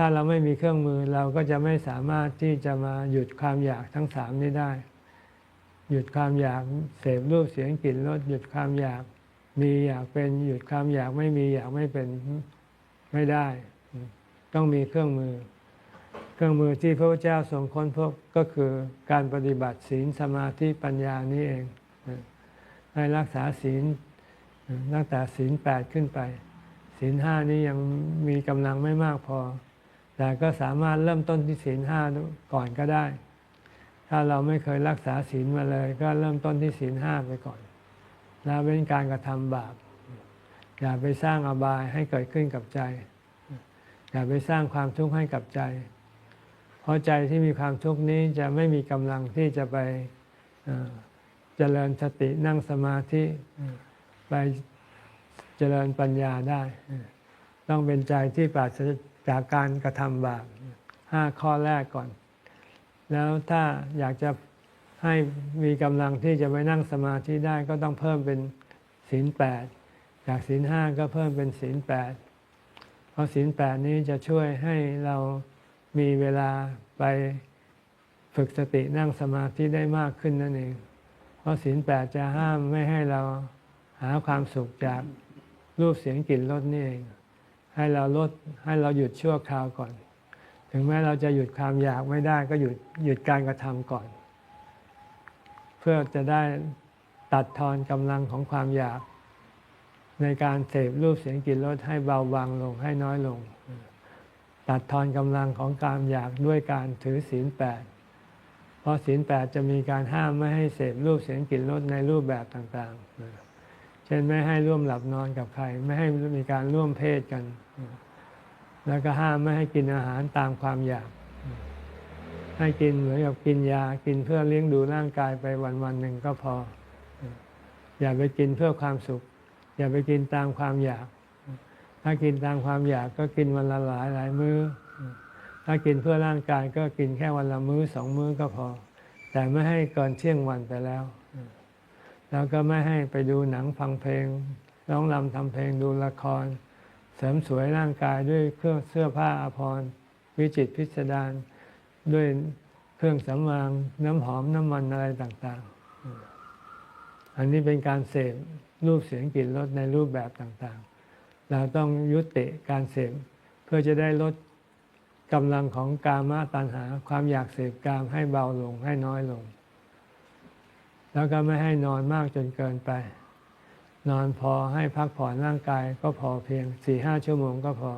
ถ้าเราไม่มีเครื่องมือเราก็จะไม่สามารถที่จะมาหยุดความอยากทั้งสามนี้ได้ หยุดความอยากเสพรูปเสียงกลิ่นรสหยุดความอยากมีอยากเป็นหยุดความอยากไม่มีอยากไม่เป็นไม่ได้ ต้องมีเครื่องมือ เครื่องมือที่พระพุทธเจ้าทรงค้นพบก็คือการปฏิบัติศีลสมาธิปัญญานี่เองให้รักษาศีลตั้งแต่ศีลแปดขึ้นไป ศีลห้านี้ยังมีกำลังไม่มากพอ แต่ก็สามารถเริ่มต้นที่ศีลห้าก่อนก็ได้ ถ้าเราไม่เคยรักษาศีลมาเลย ก็เริ่มต้นที่ศีลห้าไปก่อนแล้วเป็นการกระทำบาป อย่าไปสร้างอบายให้เกิดขึ้นกับใจ อย่าไปสร้างความทุกข์ให้กับใจ เพราะใจที่มีความทุกข์นี้จะไม่มีกำลังที่จะไปเอ่อเจริญสตินั่งสมาธิไปเจริญปัญญาได้ ต้องเป็นใจที่ปราศจากการกระทำบาปห้าข้อแรกก่อน แล้วถ้าอยากจะให้มีกำลังที่จะไปนั่งสมาธิได้ก็ต้องเพิ่มเป็นศีลแปดจากศีลห้าก็เพิ่มเป็นศีลแปดเพราะศีลแปดนี้จะช่วยให้เรามีเวลาไปฝึกสตินั่งสมาธิได้มากขึ้นนั่นเอง เพราะศีลแปดจะห้ามไม่ให้เราหาความสุขจากรูปเสียงกลิ่นรสนี่เอง ให้เราลดให้เราหยุดชั่วคราวก่อน ถึงแม้เราจะหยุดความอยากไม่ได้ก็หยุดหยุดการกระทำก่อน เพื่อจะได้ตัดทอนกำลังของความอยาก ในการเสพรูปเสียงกลิ่นรสให้เบาบางลงให้น้อยลง ตัดทอนกำลังของการอยากด้วยการถือศีลแปดเพราะศีลแปดจะมีการห้ามไม่ให้เสพรูปเสียงกลิ่นรสในรูปแบบต่าง ๆ เช่นไม่ให้ร่วมหลับนอนกับใคร ไม่ให้มีการร่วมเพศกัน แล้วก็ห้ามไม่ให้กินอาหารตามความอยาก ให้กินเหมือนกับกินยากินเพื่อเลี้ยงดูร่างกายไปวันวันหนึ่งก็พอ อย่าไปกินเพื่อความสุข อย่าไปกินตามความอยาก ถ้ากินตามความอยากก็กินวันละหลายหลายมื้อ ถ้ากินเพื่อร่างกายก็กินแค่วันละมื้อสองมื้อก็พอ แต่ไม่ให้เกินเที่ยงวันไปแล้ว แล้วก็ไม่ให้ไปดูหนังฟังเพลง ร้องรำทำเพลงดูละคร เสริมสวยร่างกายด้วยเครื่องเสื้อผ้าอาภรณ์วิจิตพิสดารด้วยเครื่องสำอางน้ำหอมน้ำมันอะไรต่างๆ อันนี้เป็นการเสพรูปเสียงกลิ่นรสในรูปแบบต่างๆ เราต้องยุติการเสพเพื่อจะได้ลดกำลังของกามตัณหาความอยากเสพกามให้เบาลงให้น้อยลง แล้วก็ไม่ให้นอนมากจนเกินไป นอนพอให้พักผ่อนร่างกายก็พอเพียงสี่ห้าชั่วโมงก็พอ